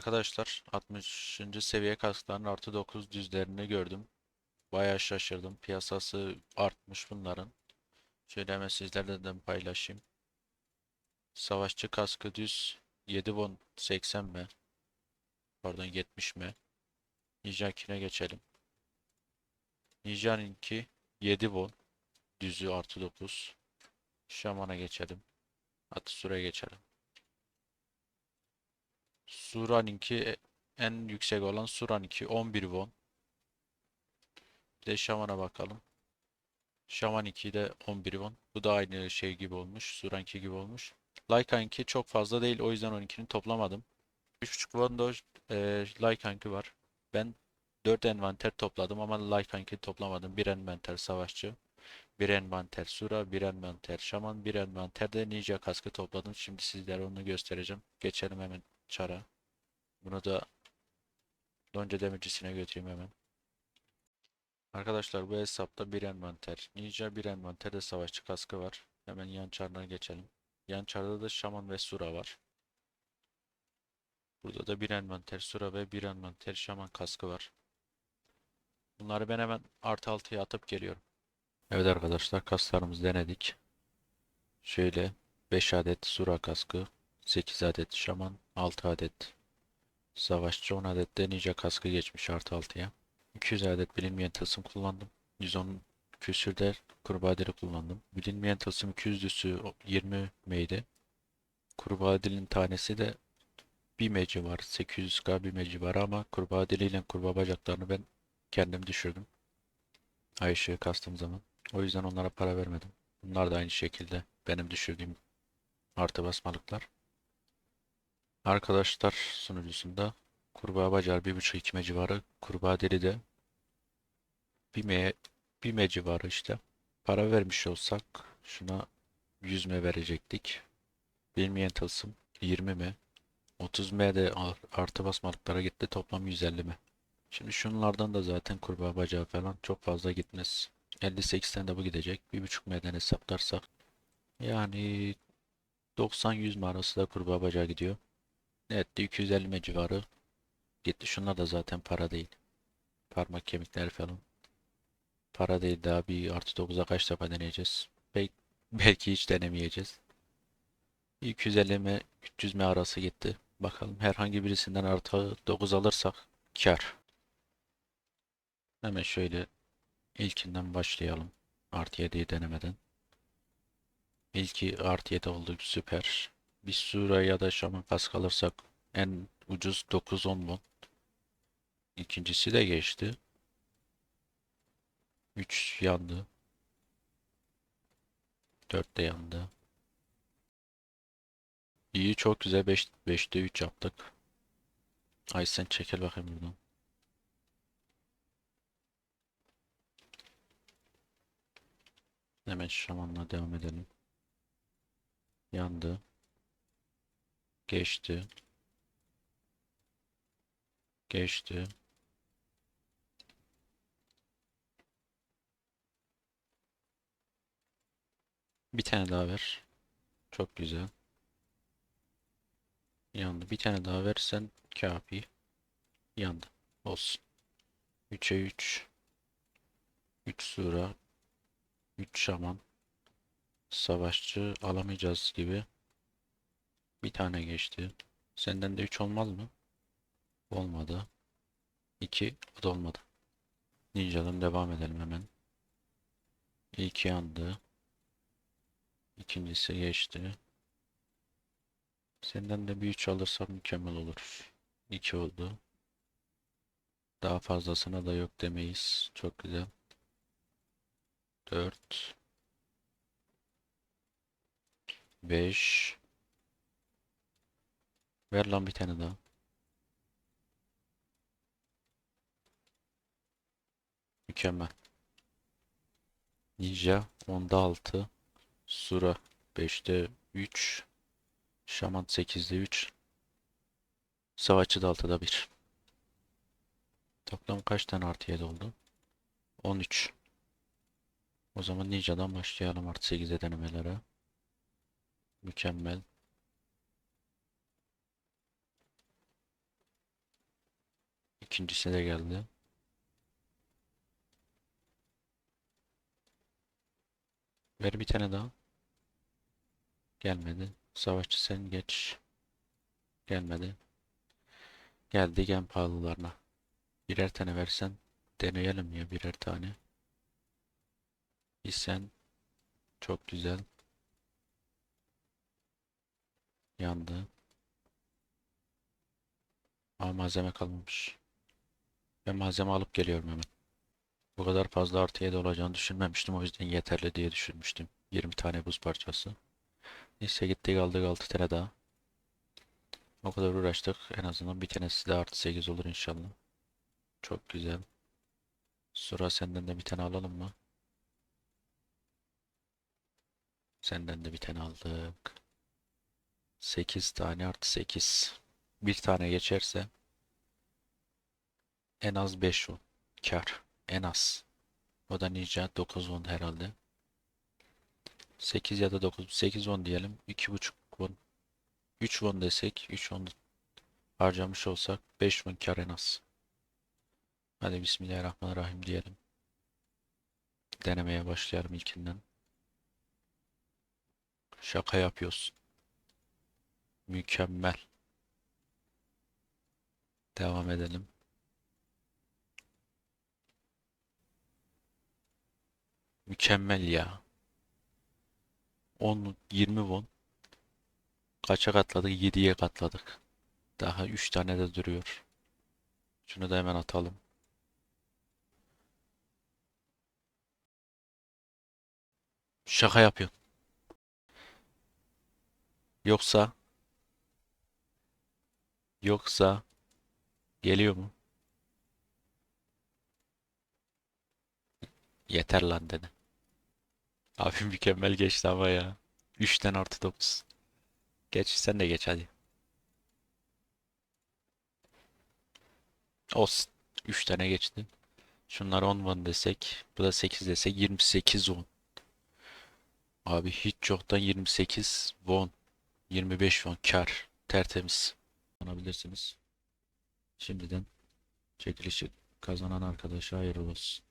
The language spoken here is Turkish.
Arkadaşlar 60. seviye kaskların artı 9 düzlerini gördüm. Bayağı şaşırdım. Piyasası artmış bunların. Şöyle hemen sizlerle de paylaşayım. Savaşçı kaskı düz 7 won 80 mi? Pardon 70 mi? Ninja'kine geçelim. Ninja'nınki 7 won. Düzü artı 9. Şaman'a geçelim. Atsu'ya geçelim. Sura'nınki en yüksek olan Sura'nınki 11 won. Bir de Şaman'a bakalım. Şaman 2 de 11 won. Bu da aynı şey gibi olmuş. Suranki gibi olmuş. Laikanki çok fazla değil. O yüzden 12'ni toplamadım. 3.5 won e, Laikanki var. Ben 4 envanter topladım ama Laikanki toplamadım. 1 envanter savaşçı. 1 envanter Sura, 1 envanter Şaman, 1 envanter de Ninja kaskı topladım. Şimdi sizlere onu göstereceğim. Geçelim hemen çara. Bunu da Lonca demircisine götüreyim hemen. Arkadaşlar bu hesapta bir envanter. Ninja bir envanter de savaşçı kaskı var. Hemen yan çarına geçelim. Yan çarda da şaman ve sura var. Burada da bir envanter sura ve bir envanter şaman kaskı var. Bunları ben hemen artı altıya atıp geliyorum. Evet arkadaşlar kaslarımızı denedik. Şöyle 5 adet sura kaskı, 8 adet şaman, 6 adet savaşçı, 10 adet de ninja kaskı geçmiş artı 6'ya. 200 adet bilinmeyen tılsım kullandım. 110 küsürde kurbağa dili kullandım. Bilinmeyen tılsım 200'lüsü 20 meydi. Kurbağa dilin tanesi de 1 meci var. 800k bir meci var ama kurbağa diliyle kurbağa bacaklarını ben kendim düşürdüm. Ay ışığı kastığım zaman. O yüzden onlara para vermedim. Bunlar da aynı şekilde benim düşürdüğüm artı basmalıklar. Arkadaşlar sunucusunda kurbağa bacağı 1.5-2 me civarı. Kurbağa deli de 1 me, 1 me civarı işte. Para vermiş olsak şuna 100 me verecektik. Bilmeyen tılsım 20 mi? 30 m de artı basmalıklara gitti. Toplam 150 mi? Şimdi şunlardan da zaten kurbağa bacağı falan çok fazla gitmez. 58'ten de bu gidecek. 1.5 m'den hesaplarsak. Yani 90-100 mi arası da kurbağa bacağı gidiyor. Evet 250 m civarı gitti. Şunlar da zaten para değil. Parmak kemikleri falan. Para değil daha bir artı 9'a kaç defa deneyeceğiz. Belki, belki hiç denemeyeceğiz. 250 m 300 m arası gitti. Bakalım herhangi birisinden artı 9 alırsak kar. Hemen şöyle ilkinden başlayalım. Artı 7'yi denemeden. İlki artı 7 oldu süper. Bir sura ya da şaman kask alırsak en ucuz 9-10 won. İkincisi de geçti. 3 yandı. 4 de yandı. İyi çok güzel 5 5'te 3 yaptık. Ay sen çekil bakayım buradan. Hemen şamanla devam edelim. Yandı. Geçti. Geçti. Bir tane daha ver. Çok güzel. Yandı. Bir tane daha versen kafi. Yandı. Olsun. 3'e 3. 3 sura. 3 şaman. Savaşçı alamayacağız gibi. Bir tane geçti. Senden de 3 olmaz mı? Olmadı. 2 o da olmadı. Ninja'dan devam edelim hemen. İlki yandı. İkincisi geçti. Senden de bir 3 alırsam mükemmel olur. 2 oldu. Daha fazlasına da yok demeyiz. Çok güzel. 4 5 Ver lan bir tane daha. Mükemmel. Ninja 10'da 6. Sura 5'te 3. Şaman 8'de 3. Savaşçı da 6'da 1. Toplam kaç tane artı 7 oldu? 13. O zaman Ninja'dan başlayalım artı 8'e denemelere. Mükemmel. İkincisi de geldi. Ver bir tane daha. Gelmedi. Savaşçı sen geç. Gelmedi. Geldik en pahalılarına. Birer tane versen deneyelim ya birer tane. Bir sen çok güzel. Yandı. Ama malzeme kalmamış. Ben malzeme alıp geliyorum hemen. Bu kadar fazla artı 7 olacağını düşünmemiştim. O yüzden yeterli diye düşünmüştüm. 20 tane buz parçası. Neyse gittik aldık 6 tane daha. O kadar uğraştık. En azından bir tanesi de artı 8 olur inşallah. Çok güzel. Sıra senden de bir tane alalım mı? Senden de bir tane aldık. 8 tane artı 8. Bir tane geçerse en az 5 on kar. En az. O da nice 9 on herhalde. 8 ya da 9. 8 10 diyelim. 2,5 won. 3 won desek. 3 won harcamış olsak 5 won kar en az. Hadi Bismillahirrahmanirrahim diyelim. Denemeye başlayalım ilkinden. Şaka yapıyorsun. Mükemmel. Devam edelim. Mükemmel ya. 10 20 won. Kaça katladık? 7'ye katladık. Daha 3 tane de duruyor. Şunu da hemen atalım. Şaka yapıyor. Yoksa yoksa geliyor mu? Yeter lan dedi. Abi mükemmel geçti ama ya. 3'ten artı 9. Geç sen de geç hadi. Olsun. 3 tane geçti. Şunlar 10 won desek. Bu da 8 desek 28 won. Abi hiç yoktan 28 won. 25 won kar. Tertemiz. Alabilirsiniz. Şimdiden çekilişi kazanan arkadaşa hayırlı olsun.